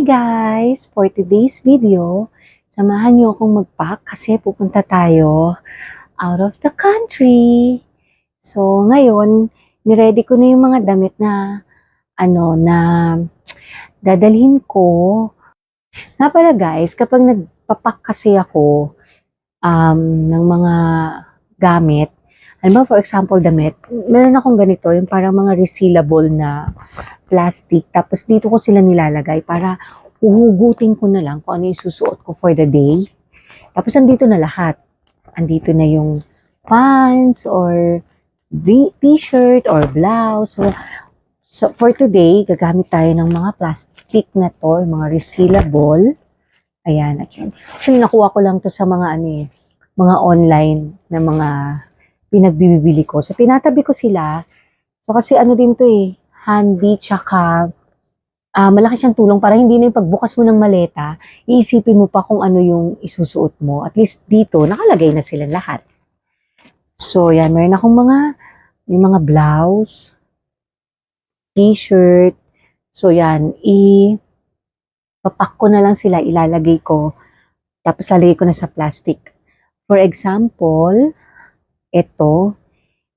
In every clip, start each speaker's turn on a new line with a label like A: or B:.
A: Guys! For today's video, samahan niyo akong mag-pack kasi pupunta tayo out of the country. So ngayon, niready ko na yung mga damit na ano na dadalhin ko. Nga pala guys, kapag nagpapak kasi ako um, ng mga gamit, alam mo, for example, damit, meron akong ganito, yung parang mga resealable na plastic. Tapos dito ko sila nilalagay para uhugutin ko na lang kung ano yung susuot ko for the day. Tapos andito na lahat. Andito na yung pants or t-shirt or blouse. So, so for today, gagamit tayo ng mga plastic na to, mga resealable. Ayan. Actually, nakuha ko lang to sa mga ano eh, mga online na mga pinagbibili ko. So, tinatabi ko sila. So, kasi ano din to eh, handy, tsaka ah, malaki siyang tulong para hindi na yung pagbukas mo ng maleta, iisipin mo pa kung ano yung isusuot mo. At least dito, nakalagay na sila lahat. So, yan, meron akong mga, yung mga blouse, t-shirt. So, yan, i, papak ko na lang sila, ilalagay ko, tapos lalagay ko na sa plastic. For example, ito,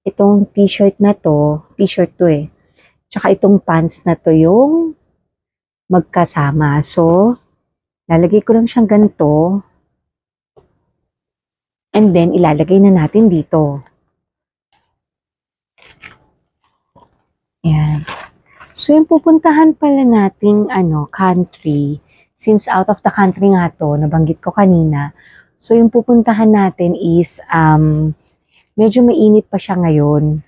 A: itong t-shirt na to, t-shirt to eh, tsaka itong pants na to yung magkasama. So, lalagay ko lang siyang ganito. And then, ilalagay na natin dito. Yan. So, yung pupuntahan pala nating ano, country, since out of the country nga to, nabanggit ko kanina, so yung pupuntahan natin is, um, medyo mainit pa siya ngayon.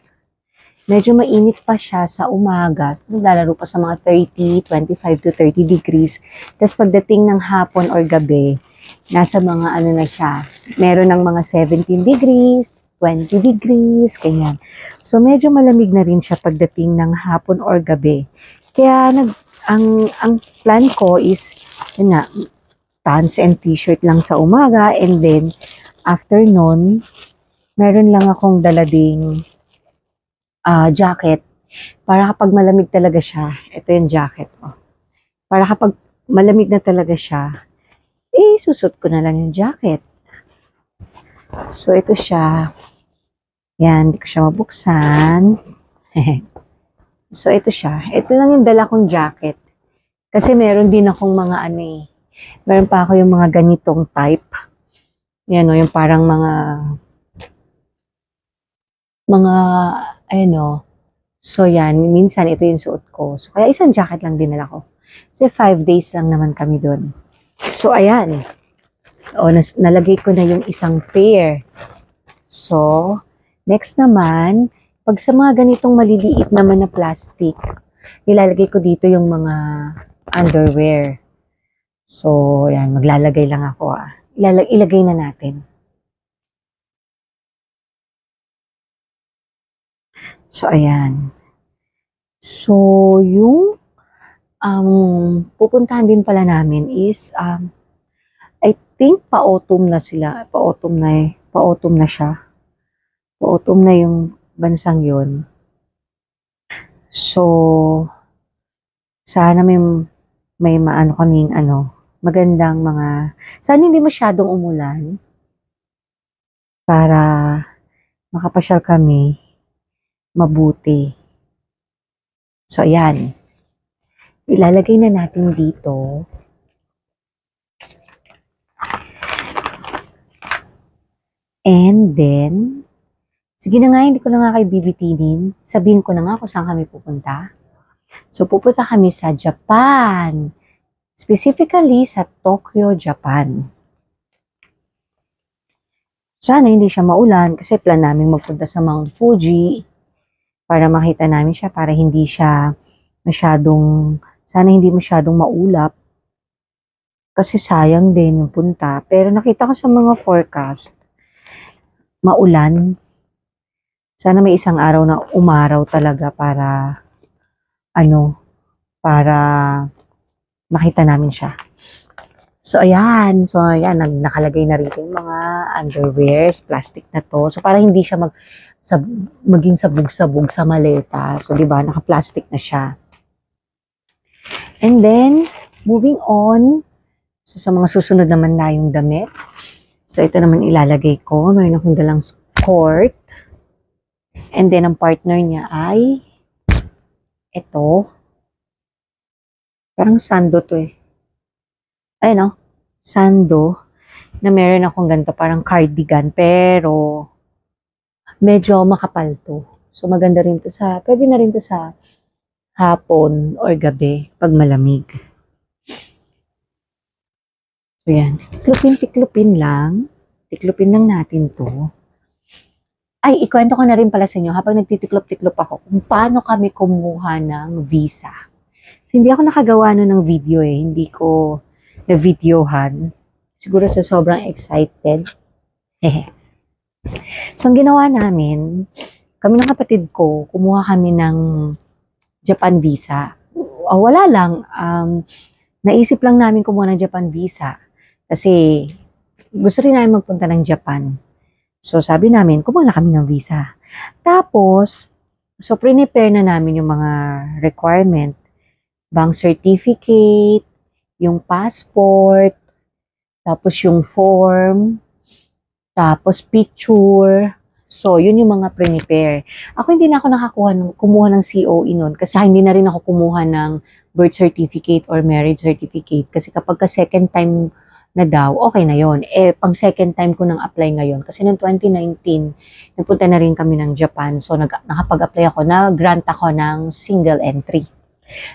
A: Medyo mainit pa siya sa umaga. Naglalaro pa sa mga 30, 25 to 30 degrees. Tapos pagdating ng hapon or gabi, nasa mga ano na siya. Meron ng mga 17 degrees, 20 degrees, ganyan. So, medyo malamig na rin siya pagdating ng hapon or gabi. Kaya, nag, ang, ang plan ko is, yun nga, pants and t-shirt lang sa umaga. And then, after nun, meron lang akong dalading ah jacket para kapag malamig talaga siya, ito yung jacket ko. Para kapag malamig na talaga siya, eh, susot ko na lang yung jacket. So, ito siya. Yan, hindi ko siya mabuksan. so, ito siya. Ito lang yung dala kong jacket. Kasi meron din akong mga ano eh. Meron pa ako yung mga ganitong type. Yan o, yung parang mga mga, ano, so yan, minsan ito yung suot ko. So, kaya isang jacket lang dinala ko. Kasi five days lang naman kami doon. So, ayan. O, nas, nalagay ko na yung isang pair. So, next naman, pag sa mga ganitong maliliit naman na plastic, nilalagay ko dito yung mga underwear. So, yan, maglalagay lang ako ah. Ilalag, ilagay na natin. So, ayan. So, yung um, pupuntahan din pala namin is, um, I think pa-autumn na sila. Pa-autumn na eh. Pa-autumn na siya. Pa-autumn na yung bansang yon. So, sana may, may maano kaming ano, magandang mga, sana hindi masyadong umulan para makapasyal kami mabuti. So, ayan. Ilalagay na natin dito. And then, sige na nga, hindi ko na nga kayo bibitinin. Sabihin ko na nga kung saan kami pupunta. So, pupunta kami sa Japan. Specifically sa Tokyo, Japan. Sana hindi siya maulan kasi plan namin magpunta sa Mount Fuji para makita namin siya para hindi siya masyadong sana hindi masyadong maulap. Kasi sayang din yung punta. Pero nakita ko sa mga forecast maulan. Sana may isang araw na umaraw talaga para ano para makita namin siya So, ayan. So, ayan. Nakalagay na rito yung mga underwears, plastic na to. So, para hindi siya mag, sab, maging sabog-sabog sa maleta. So, di ba, naka-plastic na siya. And then, moving on. So, sa mga susunod naman na yung damit. So, ito naman ilalagay ko. Mayroon akong dalang skirt. And then, ang partner niya ay ito. Parang sando to eh. Ayun oh. Sando. Na meron akong ganito, parang cardigan. Pero, medyo makapal to. So, maganda rin to sa, pwede na rin to sa hapon or gabi pag malamig. So, yan. Tiklupin-tiklupin lang. Tiklupin lang natin to. Ay, ikwento ko na rin pala sa inyo habang nagtitiklop-tiklop ako kung paano kami kumuha ng visa. So, hindi ako nakagawa nun ng video eh. Hindi ko na-videohan. Siguro sa sobrang excited. So, ang ginawa namin, kami ng kapatid ko, kumuha kami ng Japan visa. Ah, wala lang. Um, naisip lang namin kumuha ng Japan visa. Kasi gusto rin namin magpunta ng Japan. So sabi namin, kumuha na kami ng visa. Tapos, so prepare na namin yung mga requirement. Bank certificate, yung passport, tapos yung form, tapos picture. So, yun yung mga prepare. Ako hindi na ako nakakuha ng, kumuha ng COE nun kasi hindi na rin ako kumuha ng birth certificate or marriage certificate kasi kapag ka second time na daw, okay na yon. Eh, pang second time ko nang apply ngayon. Kasi noong 2019, nagpunta na rin kami ng Japan. So, nag, nakapag-apply ako na grant ako ng single entry.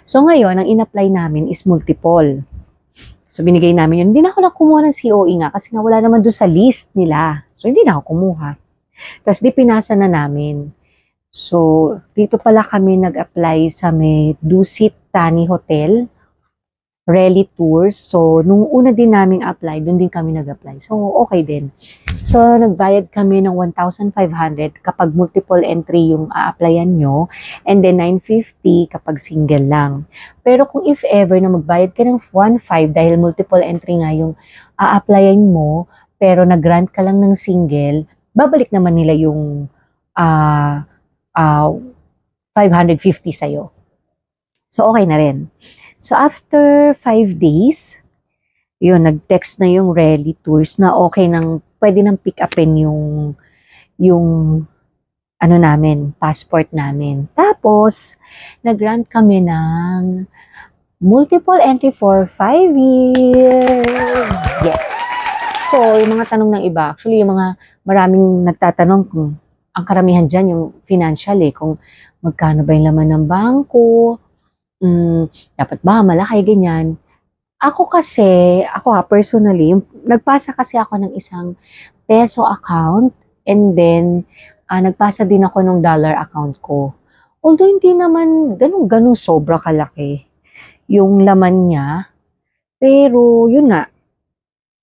A: So, ngayon, ang in-apply namin is multiple. So, binigay namin yun. Hindi na ako nakumuha ng COE nga kasi nga wala naman doon sa list nila. So, hindi na ako kumuha. Tapos, di pinasa na namin. So, dito pala kami nag-apply sa may Dusit Tani Hotel. Rally Tours. So, nung una din naming apply, doon din kami nag-apply. So, okay din. So, nagbayad kami ng 1,500 kapag multiple entry yung a-applyan nyo. And then, 950 kapag single lang. Pero kung if ever na magbayad ka ng 1,500 dahil multiple entry nga yung a-applyan mo, pero nag-grant ka lang ng single, babalik naman nila yung ah ah 550 sa'yo. So, okay na rin. So, after five days, yun, nag-text na yung rally tours na okay nang, pwede nang pick upin yung, yung, ano namin, passport namin. Tapos, nag-grant kami ng multiple entry for five years. Yes. So, yung mga tanong ng iba, actually, yung mga maraming nagtatanong kung ang karamihan dyan yung financial eh, kung magkano ba yung laman ng bangko, mm, dapat ba malaki, ganyan. Ako kasi, ako ha, personally, nagpasa kasi ako ng isang peso account and then ah, nagpasa din ako ng dollar account ko. Although hindi naman ganun-ganun sobra kalaki yung laman niya. Pero yun nga,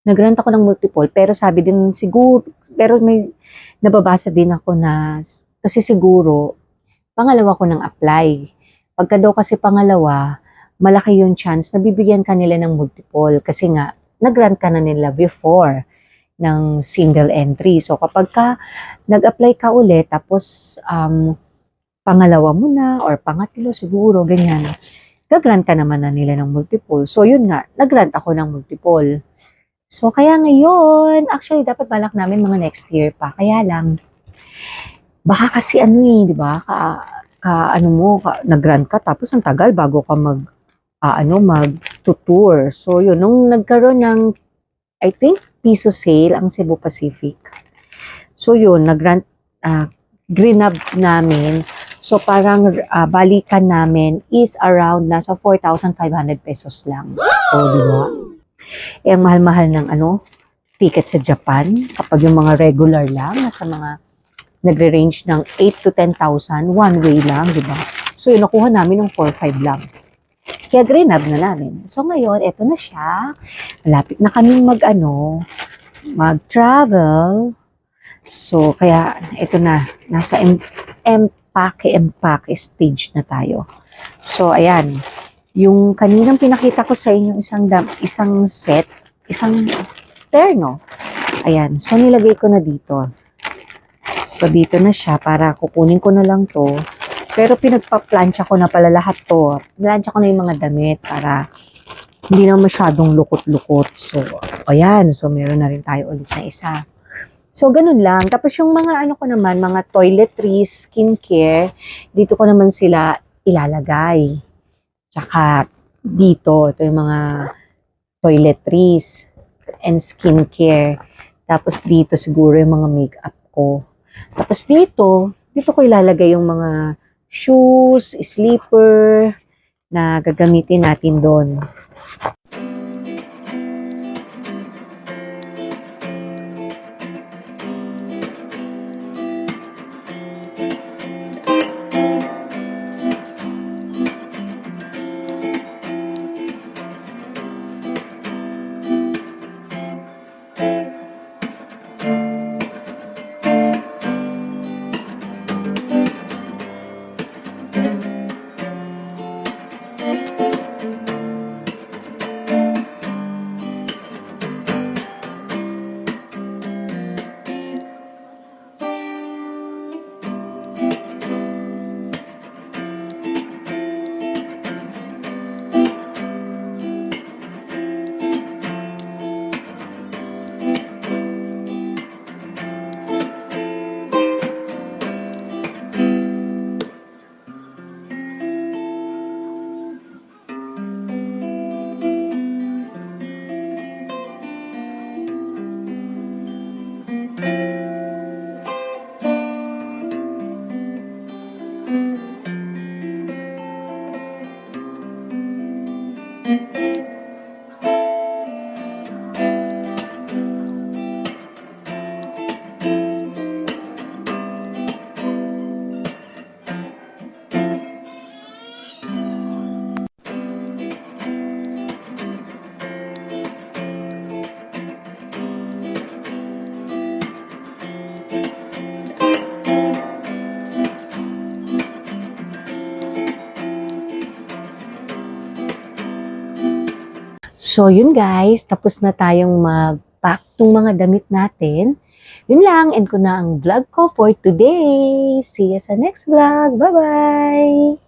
A: nagrant ako ng multiple pero sabi din siguro, pero may nababasa din ako na kasi siguro pangalawa ko ng apply. Pagka daw kasi pangalawa, malaki yung chance na bibigyan ka nila ng multiple kasi nga nag-grant ka na nila before ng single entry. So kapag ka nag-apply ka ulit tapos um, pangalawa mo na or pangatlo siguro, ganyan, gag-grant ka naman na nila ng multiple. So yun nga, nag-grant ako ng multiple. So kaya ngayon, actually dapat balak namin mga next year pa. Kaya lang, baka kasi ano eh, di ba? Ka, ka ano mo, ka, nag-grant ka tapos ang tagal bago ka mag ah, ano mag tour. So yun nung nagkaroon ng I think piso sale ang Cebu Pacific. So yun, nag-grant ah, green up namin. So parang ah, balikan namin is around nasa 4,500 pesos lang. So di ba? Eh ang mahal-mahal ng ano ticket sa Japan kapag yung mga regular lang nasa mga nagre-range ng 8 to 10,000 one way lang, di ba? So yun nakuha namin ng 4,500 lang. Kaya green up na namin. So ngayon, eto na siya. Malapit na kaming mag ano, mag-travel. So kaya eto na, nasa em- empake empake stage na tayo. So ayan, yung kaninang pinakita ko sa inyo isang dam, isang set, isang terno. Ayan, so nilagay ko na dito. So dito na siya para kukunin ko na lang to. Pero pinagpa-plancha ko na pala lahat to. Plancha ko na yung mga damit para hindi na masyadong lukot-lukot. So, ayan. So, meron na rin tayo ulit na isa. So, ganun lang. Tapos yung mga ano ko naman, mga toiletries, skincare, dito ko naman sila ilalagay. Tsaka dito, ito yung mga toiletries and skincare. Tapos dito siguro yung mga makeup ko. Tapos dito, dito ko ilalagay yung mga shoes, sleeper, na gagamitin natin doon. So, yun guys, tapos na tayong mag-pack tong mga damit natin. Yun lang, end ko na ang vlog ko for today. See you sa next vlog. Bye-bye!